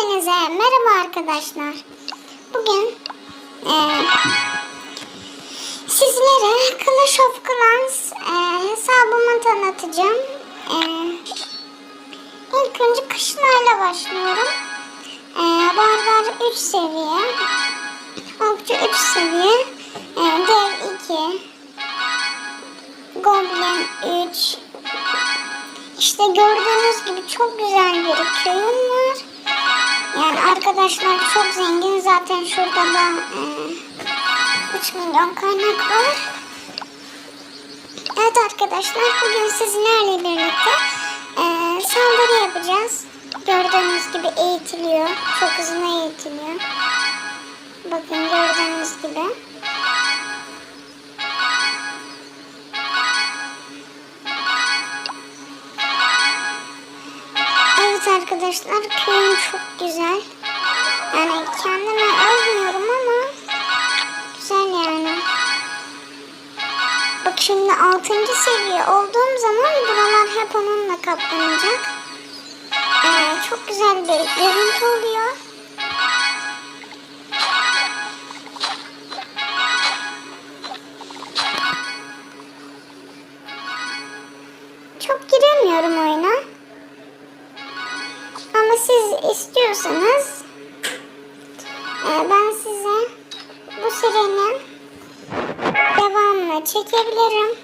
Hepinize merhaba arkadaşlar. Bugün eee, sizlere Clash of Clans eee, hesabımı tanıtacağım. Eee, ilk önce kışlayla başlıyorum. Eee barbar 3 seviye. Okçu 3 seviye. Eee dev 2. Goblin 3. İşte gördüğünüz gibi çok güzel bir köyüm var. Yani arkadaşlar çok zengin. Zaten şurada da e, 3 milyon kaynak var. Evet arkadaşlar bugün sizlerle birlikte e, saldırı yapacağız. Gördüğünüz gibi eğitiliyor. Çok hızlı eğitiliyor. Arkadaşlar köyüm çok güzel. Yani kendimi övmüyorum ama güzel yani. Bak şimdi 6. seviye olduğum zaman buralar hep onunla kaplanacak. Ee, çok güzel bir görüntü oluyor. Çok giremiyorum oyuna. Siz istiyorsanız e, ben size bu serinin devamını çekebilirim.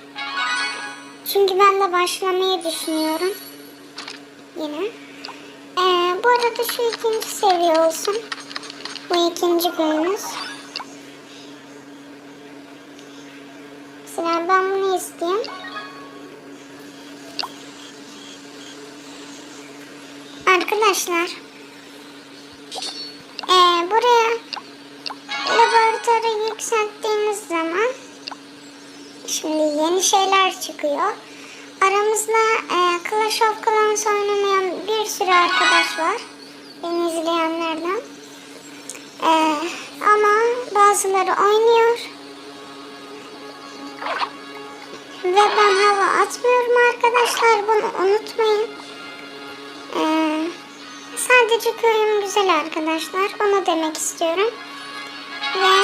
Çünkü ben de başlamayı düşünüyorum. Yine. E, bu arada şu ikinci seviye olsun. Bu ikinci günümüz. Mesela ben bunu isteyeyim. Arkadaşlar eee, buraya laboratuvarı yükselttiğiniz zaman şimdi yeni şeyler çıkıyor. Aramızda eee Clash of Clans oynamayan bir sürü arkadaş var. Beni izleyenlerden. Eee, ama bazıları oynuyor. Ve ben hava atmıyorum arkadaşlar. Bunu unutmayın. Sadece köyüm güzel arkadaşlar. Onu demek istiyorum. Ve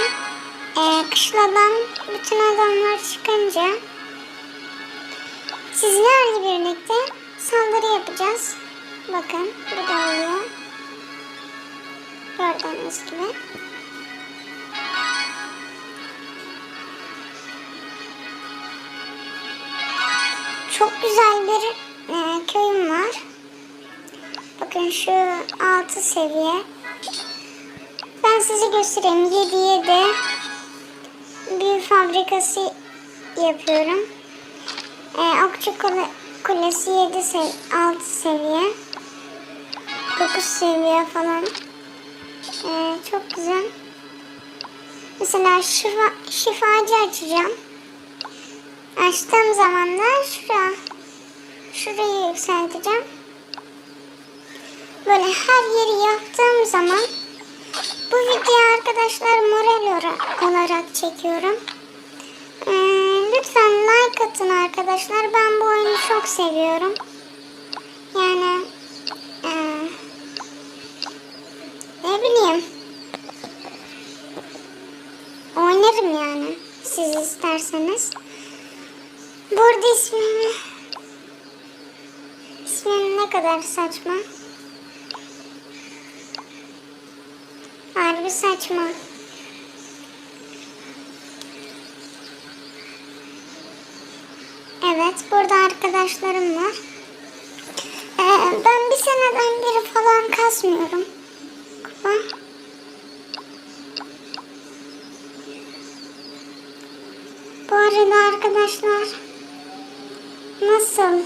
e, kışladan bütün adamlar çıkınca sizlerle birlikte saldırı yapacağız. Bakın bu da oluyor. Gördüğünüz gibi. Çok güzel bir e, var. Bakın şu 6 seviye. Ben size göstereyim. 7 7 bir fabrikası yapıyorum. Ee, Okçu kule, Kulesi 7 sev 6 seviye. 9 seviye falan. Ee, çok güzel. Mesela şifa, şifacı açacağım. Açtığım zaman da şura, şurayı yükselteceğim. Böyle her yeri yaptığım zaman bu videoyu arkadaşlar moral ora- olarak çekiyorum. Ee, lütfen like atın arkadaşlar. Ben bu oyunu çok seviyorum. Yani ee, ne bileyim oynarım yani siz isterseniz. Burada ismimi ismim ne kadar saçma. Harbi saçma. Evet, burada arkadaşlarım var. Ee, ben bir seneden beri falan kasmıyorum. Kupa. Bu arada arkadaşlar nasıl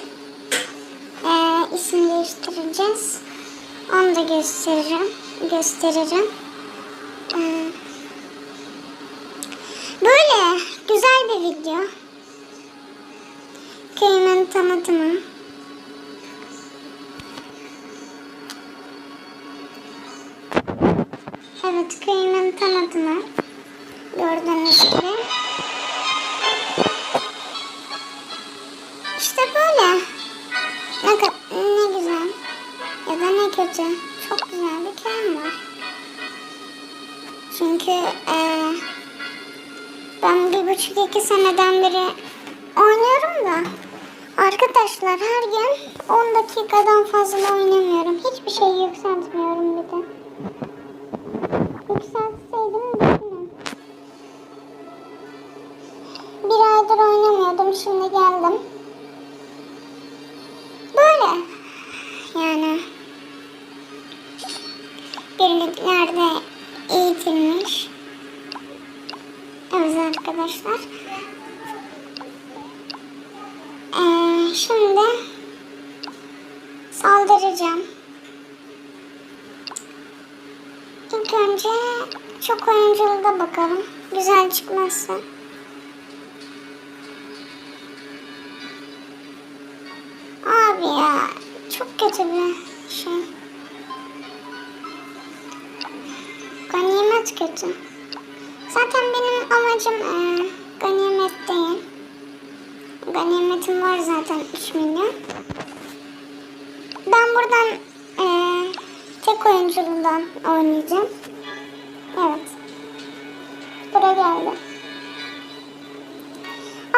ee, isim değiştireceğiz? Onu da gösteririm. Gösteririm. Ee, Böyle güzel bir video. Köyümün tanıtımı. Evet köyümün tanıtımı. Gördüğünüz gibi. İşte böyle. Ne, ne güzel. Ya da ne kötü. Çok güzel bir köyüm var. Çünkü eee, ben buçuk iki seneden beri oynuyorum da arkadaşlar her gün 10 dakikadan fazla oynamıyorum. Hiçbir şey yükseltmiyorum bir de. Yükseltseydim düşünün. Bir aydır oynamıyordum şimdi geldim. Böyle yani birliklerde Evet arkadaşlar. Ee, şimdi saldıracağım. İlk önce çok oyunculuğa bakalım. Güzel çıkmazsa. Abi ya çok kötü bir şey. Ganimet kötü. Zaten benim amacım e, ganimet değil. Ganimetim var zaten 3 milyon. Ben buradan e, tek oyunculuğundan oynayacağım. Evet. Buraya geldi.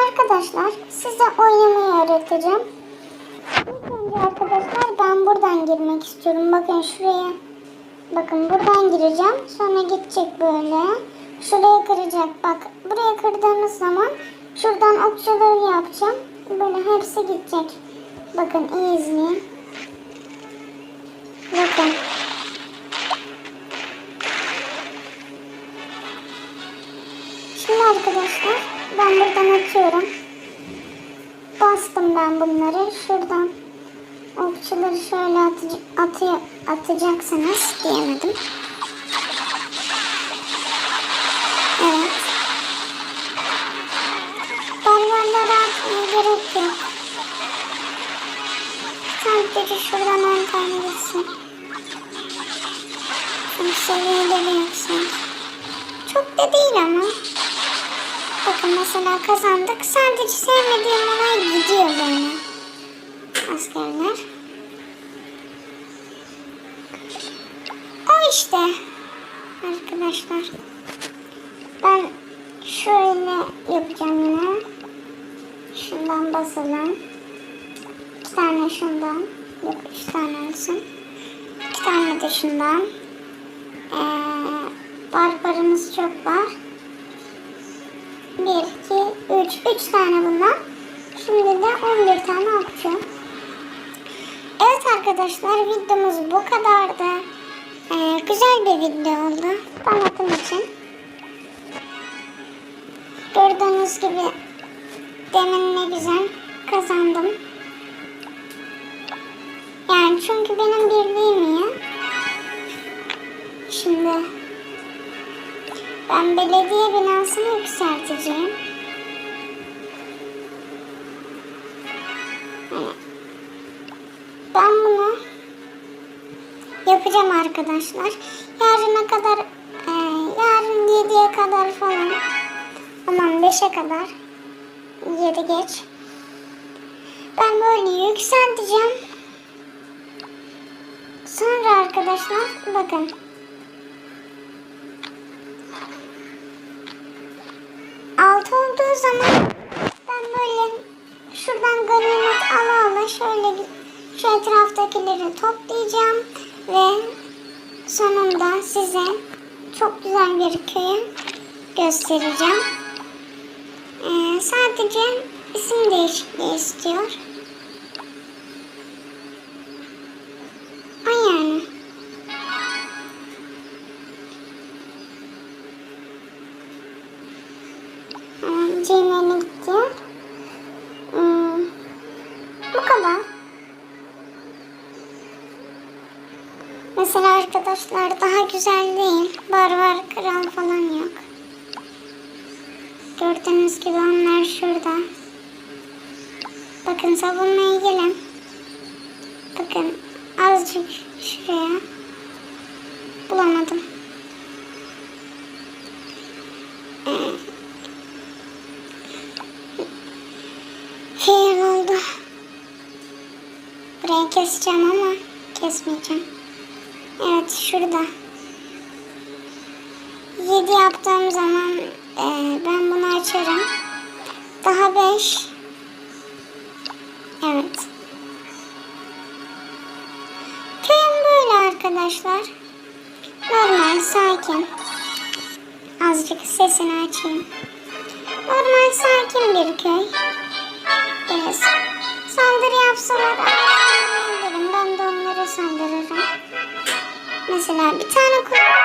Arkadaşlar size oynamayı öğreteceğim. İlk önce arkadaşlar ben buradan girmek istiyorum. Bakın şuraya. Bakın buradan gireceğim. Sonra gidecek böyle. Şuraya kıracak. Bak buraya kırdığımız zaman şuradan okçuları yapacağım. Böyle hepsi gidecek. Bakın iyi izleyin. Bakın. Şimdi arkadaşlar ben buradan atıyorum. Bastım ben bunları. Şuradan okçuları şöyle atıcı, atı, atacaksınız diyemedim. Sadece şuradan 10 tane gitsin. Çünkü seviyede bir yüksek. Çok da değil ama. Bakın mesela kazandık. Sadece sevmediğim olay gidiyor böyle. Askerler. O işte. Arkadaşlar. Ben şöyle yapacağım yine. Şundan basalım. İki tane şundan. Yok üç tane olsun. İki tane de şundan. Ee, barbarımız çok var. Bir, iki, üç. Üç tane bundan. Şimdi de 11 tane okçu. Evet arkadaşlar videomuz bu kadardı. Ee, güzel bir video oldu. Tanıtım için. Gördüğünüz gibi demin ne güzel kazandım. Çünkü benim birliğim iyi. Şimdi ben belediye binasını yükselteceğim. Ben bunu yapacağım arkadaşlar. Yarına kadar, e, yarın 7'ye kadar falan, aman 5'e kadar, 7 geç. Ben böyle yükselteceğim. Arkadaşlar bakın. Altı olduğu zaman ben böyle şuradan ganimet ala ala şöyle şu etraftakileri toplayacağım ve sonunda size çok güzel bir köyü göstereceğim. Ee, sadece isim değişikliği istiyor. Mesela arkadaşlar daha güzel değil. Barbar kral falan yok. Gördüğünüz gibi onlar şurada. Bakın savunmaya gelin. Bakın azıcık şuraya. Bulamadım. Ee, fail oldu. Burayı keseceğim ama kesmeyeceğim. Evet şurada. 7 yaptığım zaman e, ben bunu açarım. Daha 5. Evet. Köyüm böyle arkadaşlar. Normal, sakin. Azıcık sesini açayım. Normal, sakin bir köy. Böyle saldırı yapsalar Mesela? Bir tane kurt...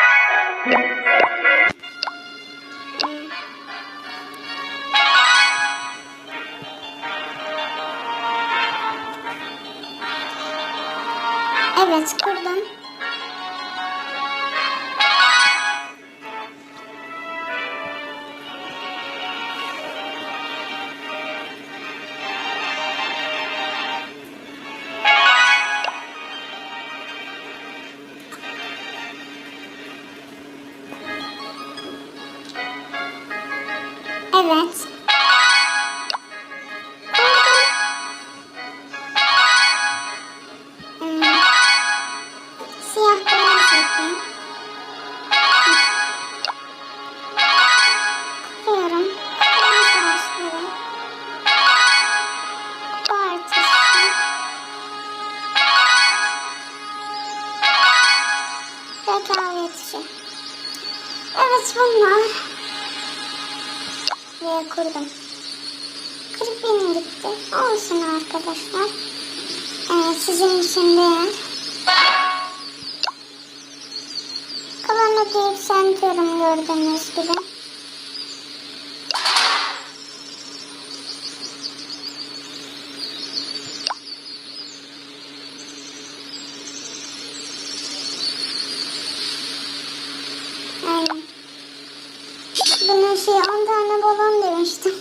Evet bunlar. Ve kurdum. Creepy'nin gitti. Olsun arkadaşlar. Ee, sizin için değer. Kalanı da yükseltiyorum gördüğünüz gibi. Aynen. Bunun şey 10 balon demiştim.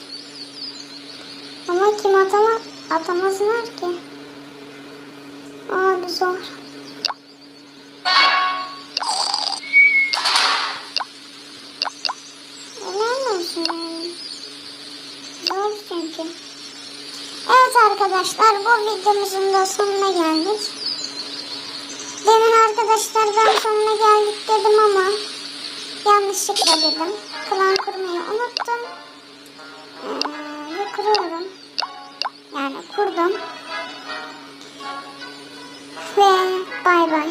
Ama kim atama, atamazlar ki. Abi zor. Helal olsun yani. Zor çünkü. Evet arkadaşlar bu videomuzun da sonuna geldik. Demin arkadaşlar ben sonuna geldik dedim ama yanlışlıkla dedim. Klan kurmayı unuttum. Kurdum. Ve bay bay.